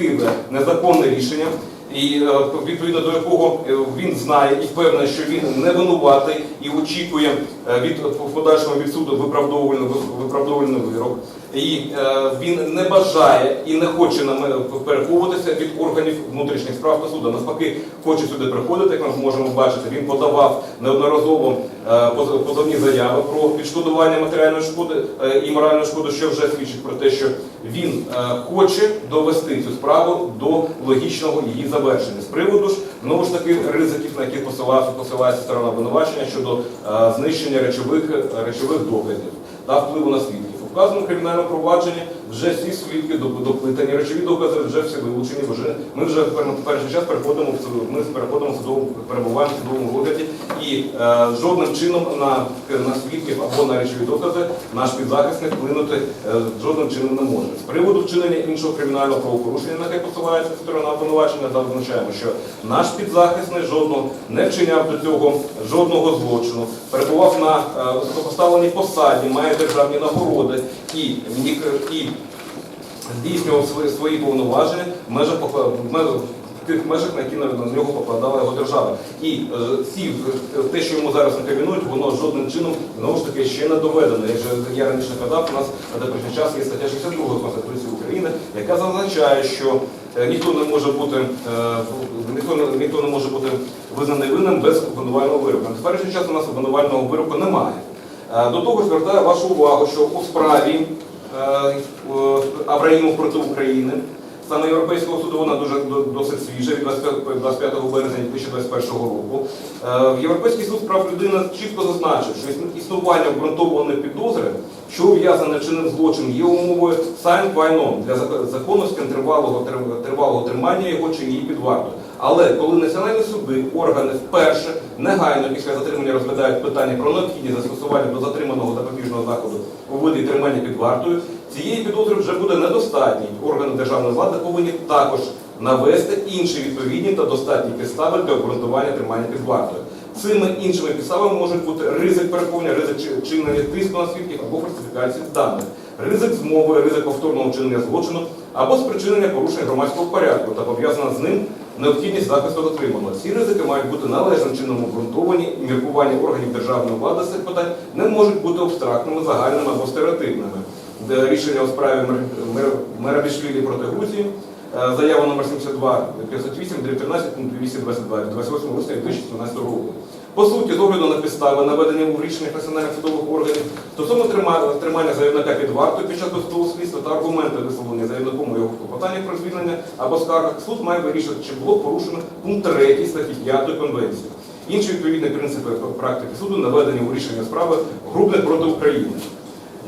суб'єктивне незаконне рішення, і е, відповідно до якого е, він знає і впевнений, що він не винуватий і очікує е, від подальшого від суду виправдовувальний вирок. І е, він не бажає і не хоче нам переховуватися від органів внутрішніх справ та суду. Навпаки, хоче сюди приходити, як ми можемо бачити. Він подавав неодноразово е, позовні заяви про відшкодування матеріальної шкоди е, і моральної шкоди, що вже свідчить про те, що він хоче довести цю справу до логічного її завершення. З приводу ж знову ж таки ризиків, на яких посилається, посилається сторона обвинувачення щодо знищення речових, речових доказів та впливу на свідків. Вказаному кримінальному провадженні вже всі свідки доп- доплитані, речові докази вже всі вилучені. Вже ми вже в перший час переходимо в ми переходимо в судову перебуваємо в судовому розгляді і е, жодним чином на, на свідків або на речові докази наш підзахисник вплинути е, жодним чином не може. З приводу вчинення іншого кримінального правопорушення, на яке посилається сторона обвинувачення, зазначаємо, що наш підзахисний жодного не вчиняв до цього жодного злочину, перебував на е, високопоставленій посаді, має державні нагороди і, і здійснював свої, свої повноваження в межах тих межах, на які на нього покладала його держава. І е, е, те, що йому зараз інкримінують, воно жодним чином знову ж таки ще не доведено. Як же я раніше казав, у нас на теперішній час є стаття 62 Конституції України, яка зазначає, що е, ніхто не може бути е, ніхто, ніхто не може бути визнаний винним без обвинувального вироку. На теперішній час у нас обвинувального вироку немає. До того звертаю вашу увагу, що у справі е, е, проти України. Саме Європейського суду вона дуже досить свіжа від 25 25 березня 2021 року. Е, Європейський суд прав людини чітко зазначив, що існування обґрунтованої підозри, що ув'язане вчинив злочин, є умовою сайн пайном для зак- законності тривалого тривалого тримання його чи її під вартою. Але коли національні суди, органи вперше негайно після затримання розглядають питання про необхідність застосування до затриманого запобіжного заходу у виді тримання під вартою, цієї підозри вже буде недостатньо. Органи державної влади повинні також навести інші відповідні та достатні підстави для обґрунтування тримання під вартою. Цими іншими підставами можуть бути ризик переповнення, ризик чи- чинення тиску на свідків або фальсифікації даних, ризик змови, ризик повторного вчинення злочину або спричинення порушення громадського порядку та пов'язана з ним необхідність захисту дотримано. Ці ризики мають бути належним чином обґрунтовані, і міркування органів державної влади з цих питань не можуть бути абстрактними, загальними або стереотипними. Рішення у справі Мер- Мер- Мерабішвілі проти Грузії, е, заява номер 72 508 13 222 28 липня 2017 року. По суті, з огляду на підстави, наведені у рішеннях національних судових органів, стосовно трима- тримання заявника під вартою під час досудового слідства та аргументи висловлені заявником у його клопотаннях про звільнення або скаргах, суд має вирішити, чи було порушено пункт 3 статті 5 Конвенції. Інші відповідні принципи практики суду наведені у рішення справи грубне проти України.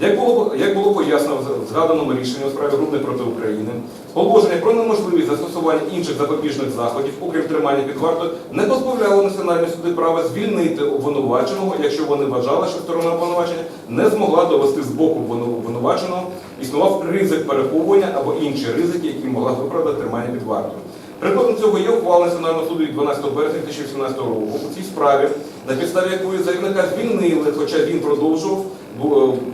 Як було, як було пояснено в згаданому рішенні у справі Грубник проти України, положення про неможливість застосування інших запобіжних заходів, окрім тримання під вартою, не позбавляло національні суди права звільнити обвинуваченого, якщо вони вважали, що сторона обвинувачення не змогла довести з боку обвину- обвинуваченого, існував ризик переховування або інші ризики, які могла виправдати тримання під вартою. Прикладом цього є ухвала Національного суду від 12 березня 2018 року. У цій справі, на підставі якої заявника звільнили, хоча він продовжував,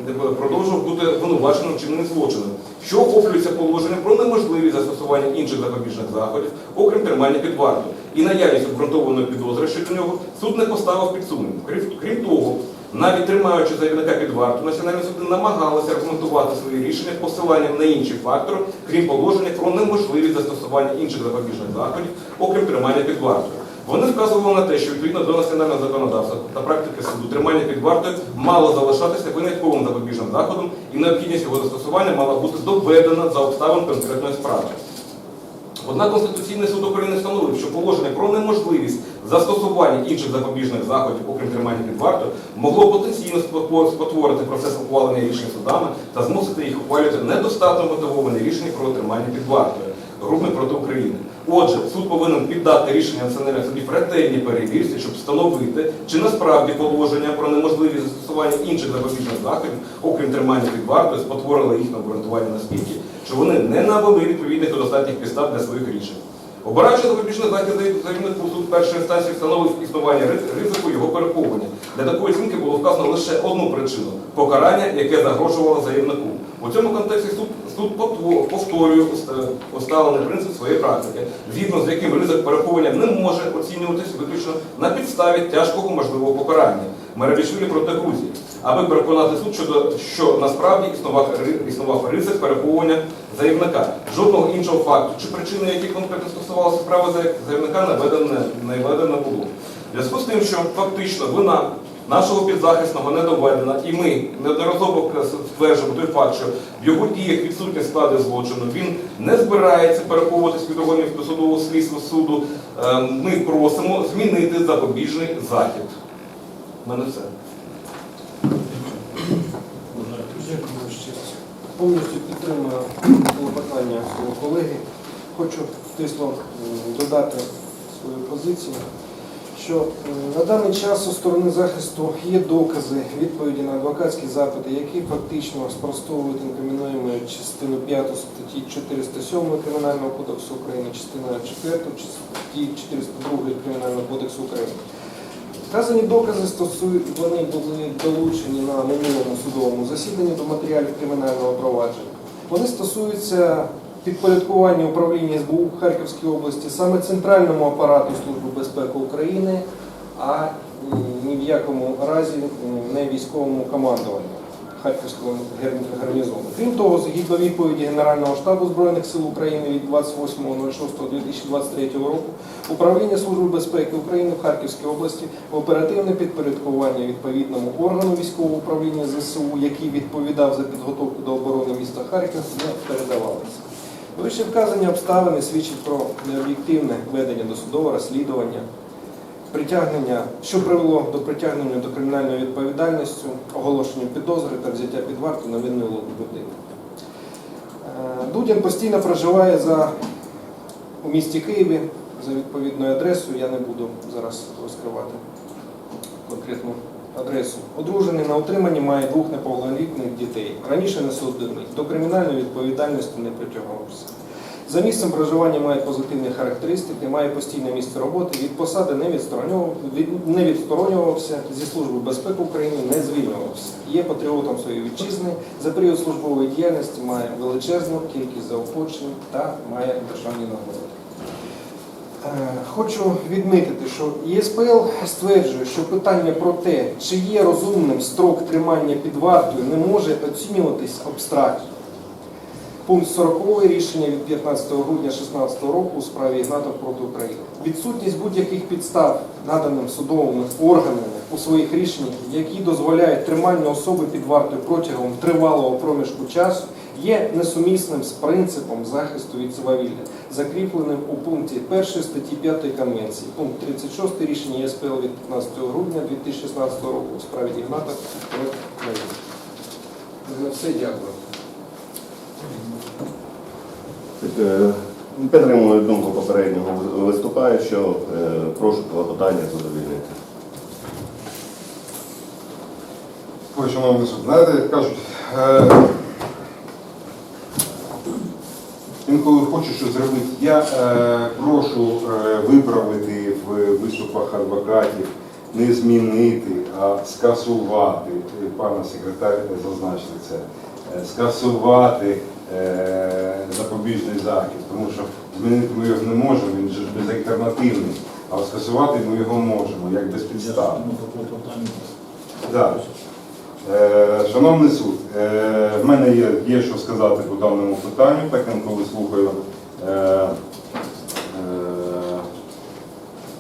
е, продовжував бути обвинуваченим вчиненим злочином, що охоплюється положенням про неможливість застосування інших запобіжних заходів, окрім тримання під вартою. І наявність обґрунтованої підозри щодо нього суд не поставив під сумнів. Крім того, навіть тримаючи заявника під варту, національні суди намагалися аргументувати свої рішення посиланням на інші фактори, крім положення про неможливість застосування інших запобіжних заходів, окрім тримання під вартою. Вони вказували на те, що відповідно до національного законодавства та практики суду тримання під вартою мало залишатися винятковим запобіжним заходом, і необхідність його застосування мала бути доведена за обставин конкретної справи. Однак Конституційний суд України встановив, що положення про неможливість застосування інших запобіжних заходів, окрім тримання під вартою, могло потенційно спотвор- спотворити процес ухвалення рішень судами та змусити їх ухвалювати недостатньо мотивовані рішення про тримання під вартою Грубник проти України. Отже, суд повинен піддати рішення національних судів ретельній перевірці, щоб встановити, чи насправді положення про неможливість застосування інших запобіжних заходів, окрім тримання під вартою, спотворили їхнє обґрунтування наскільки, що вони не навели відповідних та достатніх підстав для своїх рішень. Обираючи запобіжний захід заявнику суд першої інстанції встановив існування ризику його переховування. Для такої оцінки було вказано лише одну причину покарання, яке загрожувало заявнику. У цьому контексті суд Суд повторює уст- усталений принцип своєї практики, згідно з яким ризик переховування не може оцінюватись виключно на підставі тяжкого можливого покарання Мерабішвілі проти Грузії, аби переконати суд щодо що насправді існував, існував ризик переховування заявника. Жодного іншого факту чи причини, які конкретно стосувалися справи заяв- заявника, наведено не було. Зв'язку з тим, що фактично вина нашого підзахисного не доведена, і ми неодноразово стверджуємо той факт, що в його діях відсутні склади злочину, він не збирається переховуватись від органів досудового слідства суду. Е, Ми просимо змінити запобіжний захід. Мене все. Повністю підтримую клопотання свого колеги. Хочу тисло додати свою позицію, що на даний час у сторони захисту є докази, відповіді на адвокатські запити, які фактично спростовують інкримінуємо частину 5 статті 407 Кримінального кодексу України, частина 4 статті 402 Кримінального кодексу України. Вказані докази стосують, вони були долучені на минулому судовому засіданні до матеріалів кримінального провадження. Вони стосуються підпорядкування управління СБУ в Харківській області саме центральному апарату Служби безпеки України, а ні в якому разі не військовому командуванню Харківського гарнізону. Крім того, згідно відповіді Генерального штабу Збройних сил України від 28.06.2023 року, Управління Служби безпеки України в Харківській області в оперативне підпорядкування відповідному органу військового управління ЗСУ, який відповідав за підготовку до оборони міста Харків, не передавалися. Вище вказані обставини свідчать про необ'єктивне ведення досудового розслідування, притягнення, що привело до притягнення до кримінальної відповідальності, оголошення підозри та взяття під варту на винну людину. Е, Дудін постійно проживає за у місті Києві за відповідною адресою. Я не буду зараз розкривати конкретну адресу. Одружений на утриманні має двох неповнолітніх дітей. Раніше не судимий. До кримінальної відповідальності не притягувався. За місцем проживання має позитивні характеристики, має постійне місце роботи, від посади не не відсторонювався, зі Служби безпеки України не звільнювався. Є патріотом своєї вітчизни, за період службової діяльності має величезну кількість заохочень та має державні нагороди. Е, Хочу відмітити, що ЄСПЛ стверджує, що питання про те, чи є розумним строк тримання під вартою, не може оцінюватись абстрактно. Пункт 40 рішення від 15 грудня 2016 року у справі Ігнатов проти України. Відсутність будь-яких підстав, наданим судовими органами у своїх рішеннях, які дозволяють тримання особи під вартою протягом тривалого проміжку часу, є несумісним з принципом захисту від свавілля, закріпленим у пункті 1 статті 5 Конвенції. Пункт 36 рішення ЄСПЛ від 15 грудня 2016 року у справі Ігнатов проти України. На все дякую. Е, Підтримую думку попереднього виступаючого. Е, Прошу клопотання задовільнити. Ой, знаєте, як кажуть, е, інколи хочу щось зробити. Я прошу виправити в виступах адвокатів, не змінити, а скасувати, е, пане секретар зазначили це, скасувати е, запобіжний захід, тому що змінити ми його не можемо, він же безальтернативний, а скасувати ми його можемо, як безпідставно. Да. Е, Шановний суд, е, в мене є, є що сказати по даному питанню, так інколи слухаю. Е, е,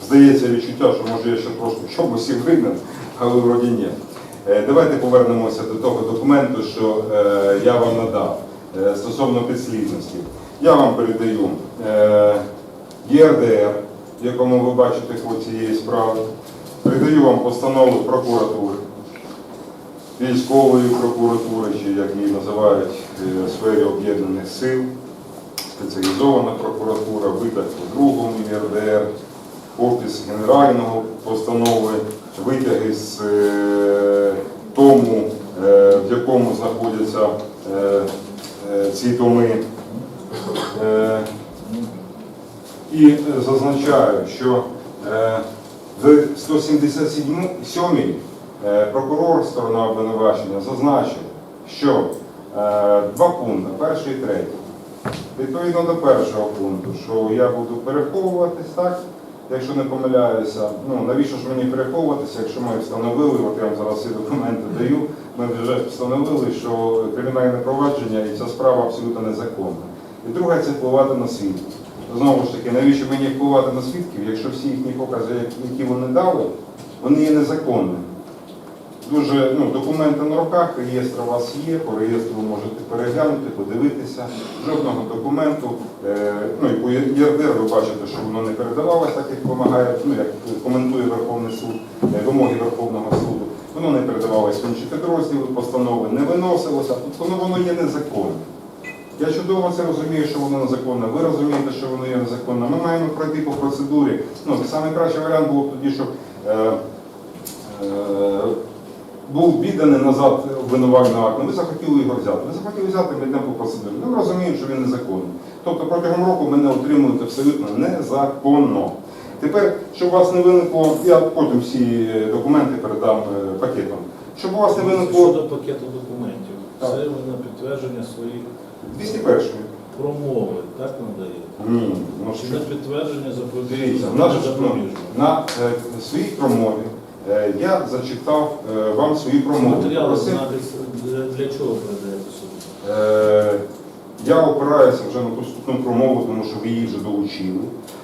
Здається відчуття, що може я ще трошки чомусь і винен, але вроді ні. Е, Давайте повернемося до того документу, що е, я вам надав е, стосовно підслідності. Я вам передаю ЄРДР, якому ви бачите ход цієї справи. Передаю вам постанову прокуратури військової прокуратури, чи як її називають в сфері об'єднаних сил, спеціалізована прокуратура, по другому ЄРДР, офіс генерального постанови, витяги з е, тому, е, в якому знаходяться е, ці томи. Е, і зазначаю, що в 177 е, прокурор, сторона обвинувачення, зазначив, що два пункти, перший і третій. Відповідно до першого пункту, що я буду переховуватись, так? Якщо не помиляюся, ну навіщо ж мені переховуватися, якщо ми встановили, от я вам зараз всі документи даю, ми вже встановили, що кримінальне провадження і ця справа абсолютно незаконна. І друге це впливати на свідків. Знову ж таки, навіщо мені впливати на свідків, якщо всі їхні покази, які вони дали, вони є незаконними. Дуже ну, документи на руках, реєстр у вас є, по реєстру ви можете переглянути, подивитися. Жодного документу, е, ну і по ЄРДР ви бачите, що воно не передавалося, так як вимагає, ну як коментує Верховний суд, е, вимоги Верховного суду. Воно не передавалося в інші підрозділи, постанови не виносилося, тобто ну, воно є незаконним. Я чудово це розумію, що воно незаконне. Ви розумієте, що воно є незаконне. Ми маємо пройти по процедурі. Ну, найкращий варіант був тоді, щоб е, е, був відданий назад обвинувальний акт. Ви захотіли його взяти. Ви захотіли взяти, ми йдемо по процедурі. Ми розуміємо, що він незаконний. Тобто протягом року ви не отримуєте абсолютно незаконно. Тепер, щоб у вас не виникло, я потім всі документи передам е, пакетом. Щоб у вас не виникло Щодо пакету документів, Так. це ви на підтвердження своїх 201 промови, так надаєте? Ні, ну Чи що? на підтвердження Дивіться, запобіжного ну, на е, своїй промові я зачитав е, вам свою промову. Матеріали Просив, для, для чого передаєте е, я опираюся вже на ту вступну промову, тому що ви її вже долучили.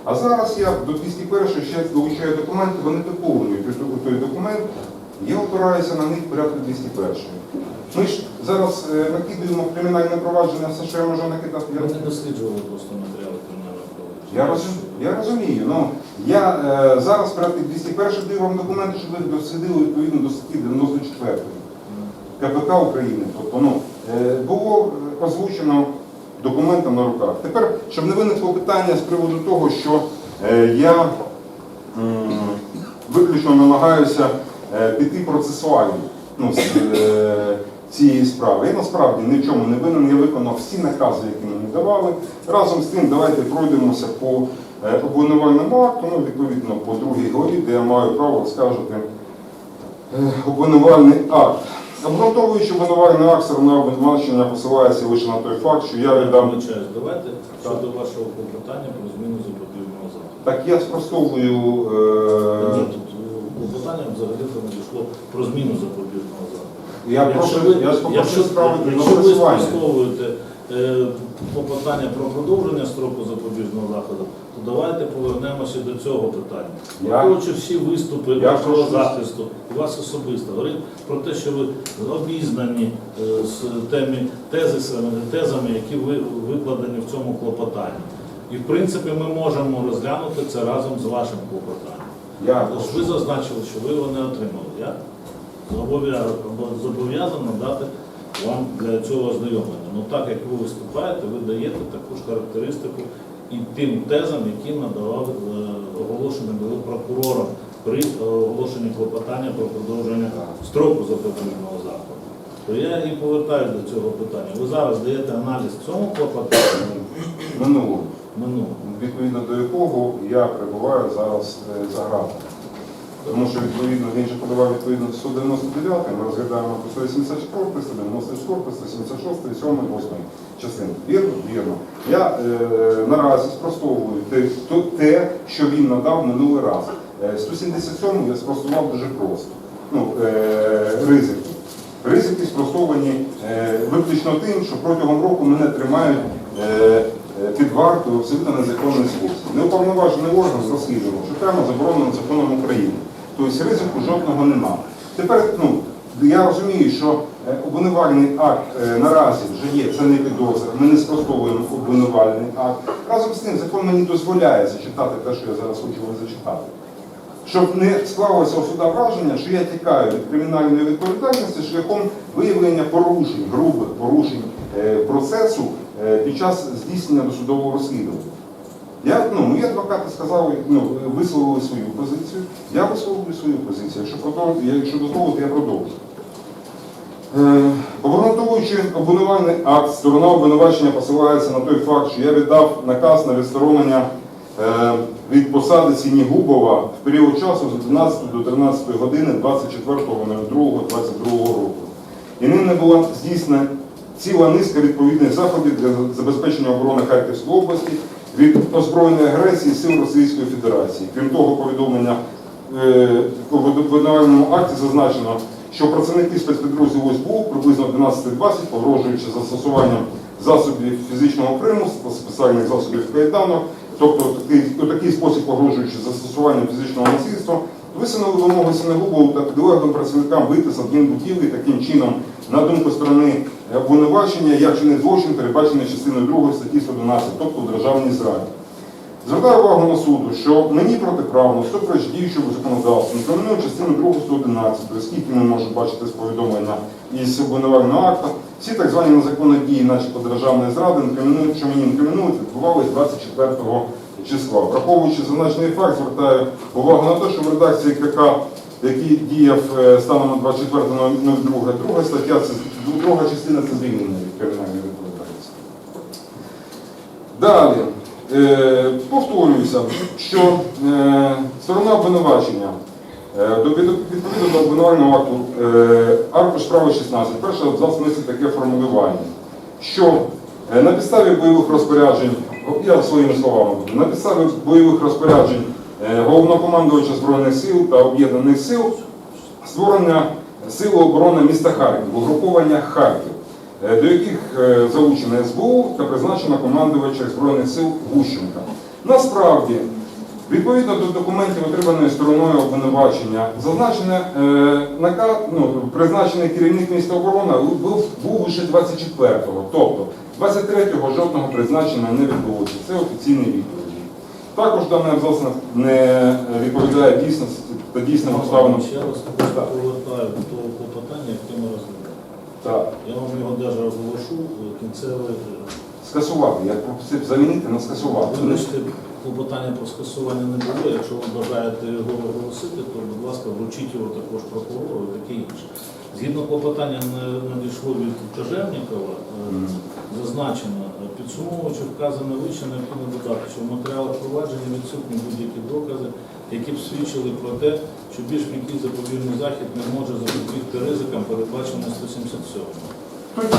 А зараз я до 201 ще долучаю документи, вони доповнюють той- документ. Я опираюся на них в порядку 201. Ми ж зараз е, накидуємо кримінальне провадження все, що я можу накидати. Я не досліджували просто матеріали кримінального провадження. Я розумію, я розумію. Ну я е, зараз порядку 201 даю вам документи, щоб ви дослідили відповідно до статті 94 КПК України. Тобто, ну е, було е, озвучено документом на руках. Тепер, щоб не виникло питання з приводу того, що е, я м, виключно намагаюся е, піти процесуально ну, з е, цієї справи. Я насправді ні в чому не винен, я виконав всі накази, які мені давали. Разом з тим, давайте пройдемося по обвинувальному акту, ну, відповідно по другій главі, де я маю право скажете обвинувальний акт. Обґрунтовуючи обвинувальний акт, сторона обвинувачення посилається лише на той факт, що я віддам вибачаюсь, давайте щодо вашого клопотання про зміну запобіжного заходу. Так я спростовую. Ні, Е, тут клопотання взагалі-то надійшло про зміну запобіжного заходу. я прошу, я попрошу справити якщо ви спростовуєте е, клопотання про продовження строку запобіжного заходу, то давайте повернемося до цього питання. Я- Враховуючи всі виступи вашого захисту і вас особисто, говорить про те, що ви обізнані е, з темі тезисами, тезами, які ви викладені в цьому клопотанні. І в принципі ми можемо розглянути це разом з вашим клопотанням. Я Тож ви зазначили, що ви його не отримали. Я зобов'язаний зобов'язаний надати вам для цього ознайомлення. Ну так як ви виступаєте, ви даєте таку ж характеристику і тим тезам, які надавав е, оголошені були прокурором при е, оголошенні клопотання про продовження строку запобіжного заходу. То я і повертаюся до цього питання. Ви зараз даєте аналіз цьому клопотанню минулого, минулого. відповідно до якого я перебуваю зараз е, за гратами. Тому що відповідно він же подавав відповідно до 199, ми розглядаємо по 184, 194, 176, 7, 8 частин. Вірно? Вірно. Я е, наразі спростовую те, те, що він надав минулий раз. Е, 177 я спростував дуже просто. Ну, е, ризики. Ризики спростовані е, виключно тим, що протягом року мене тримають е, е, під вартою абсолютно незаконний спосіб. Неуповноважений орган розслідував, що прямо заборонено законом України. Тобто ризику жодного нема. Тепер ну, я розумію, що е, обвинувальний акт е, наразі вже є, це не підозра, ми не спростовуємо обвинувальний акт. Разом з тим закон мені дозволяє зачитати те, що я зараз хочу вам зачитати. Щоб не склалося у суда враження, що я тікаю від кримінальної відповідальності шляхом виявлення порушень, грубих порушень е, процесу під час здійснення досудового розслідування. Я, ну, мої адвокати сказали, ну, висловили свою позицію, я висловлюю свою позицію. Якщо, продов... якщо дозволити, я продовжу. Е, Обґрунтовуючи обвинувальний акт, сторона обвинувачення посилається на той факт, що я віддав наказ на відсторонення е, від посади Сінігубова в період часу з 11 до 13 години 24.02.22 року. І ним не була здійснена ціла низка відповідних заходів для забезпечення оборони Харківської області від озброєної агресії сил Російської Федерації. Крім того, повідомлення е, в обвинувальному акті зазначено, що працівники спецпідрозділу СБУ приблизно 11.20, погрожуючи застосуванням засобів фізичного примусу, спеціальних засобів кайдану, тобто такий, у такий спосіб погрожуючи застосуванням фізичного насильства, висунули вимоги Синегубову та підлеглим працівникам вийти з адмінбудівлі таким чином, на думку сторони обвинувачення, як чинить злочин, передбачений частиною 2 статті 111, тобто державній зраді. Звертаю увагу на суду, що мені протиправно, всупереч діючому законодавству, інкримінує частину 2 111, скільки ми можемо бачити з повідомлення із обвинувального акта, всі так звані незаконні дії, начебто державної зради, що мені інкримінують, відбувались 24 числа. Враховуючи зазначений факт, звертаю увагу на те, що в редакції КК, який діяв е, станом на 24.02, друга стаття, це друга частина це звільнення від кримінальної відповідальності. Далі, е, повторююся, що е, сторона обвинувачення відповідно до обвинувального акту аркуш справи 16, перший абзац мислить таке формулювання, що на підставі бойових розпоряджень, я своїми словами буду, на підставі бойових розпоряджень е, головнокомандувача Збройних сил та об'єднаних сил створення Сили оборони міста Харків, угруповання Харків, е, до яких е, залучено СБУ та призначено командувача Збройних сил Гущенка. Насправді, відповідно до документів, отриманої стороною обвинувачення, зазначене е, наказ, ну, призначений керівник міста оборони був лише 24-го, тобто 23-го жодного призначення не відбулося. Це офіційні відповіді. Також даний абзац не відповідає дійсності та дійсним обставинам. Ще раз повертаю до того клопотання, яке ми розглядаємо. Так. Я вам його навіть оголошу, кінцеве. Скасувати. Я просив замінити на скасувати. Вибачте, клопотання про скасування не було. Якщо ви бажаєте його оголосити, то, будь ласка, вручіть його також прокурору і таке інше. Згідно клопотання не- надійшло від Кожевнікова, е, зазначено, е, підсумовуючи вказане вище, необхідно додати, що в матеріалах провадження відсутні будь-які докази, які б свідчили про те, що більш м'який запобіжний захід не може запобігти ризикам, передбаченим 177.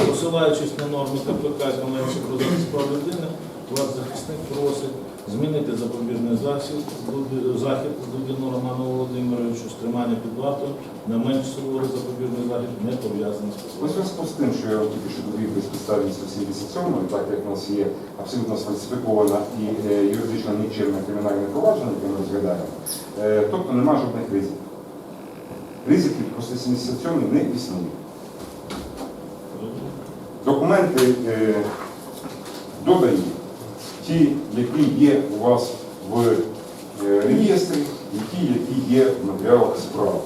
Посилаючись на норми КПК і Конвенції про захист прав людини, ваш захисник просить змінити запобіжний захід, Дудіну Роману Володимировичу, стримання під вартою на менш суворий запобіжний захід не пов'язаний з У зв'язку з тим, що я тільки що довів безпідставність 177, так як у нас є абсолютно сфальсифікована і е, юридично нічимне кримінальне провадження, яке ми розглядаємо, е, тобто немає жодних ризиків. Ризиків по 177 не існує. Документи е, додані, ті, які є у вас в е, реєстрі, і ті, які є в матеріалах справи.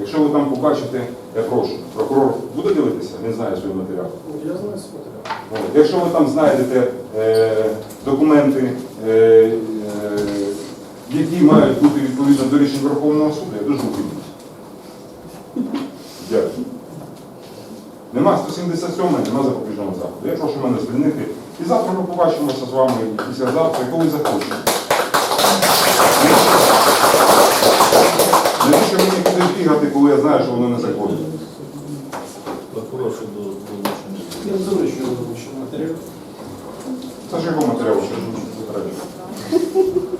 Якщо ви там побачите, я прошу, прокурор буде дивитися, він знає свої матеріали. Я знаю смотрю. От, Якщо ви там знайдете е, документи, е, е, які мають бути відповідно до рішень Верховного суду, я дуже удивлюсь. Дякую. Нема 177, нема запобіжного заходу. Я прошу мене звільнити. І завтра ми побачимося з вами після післязавтра, коли захочете. Навіщо мені куди бігати, коли я знаю, що воно незаконне? Щодо долучення. Я завершую що матеріал. Це ж його матеріал, що ж заперечує.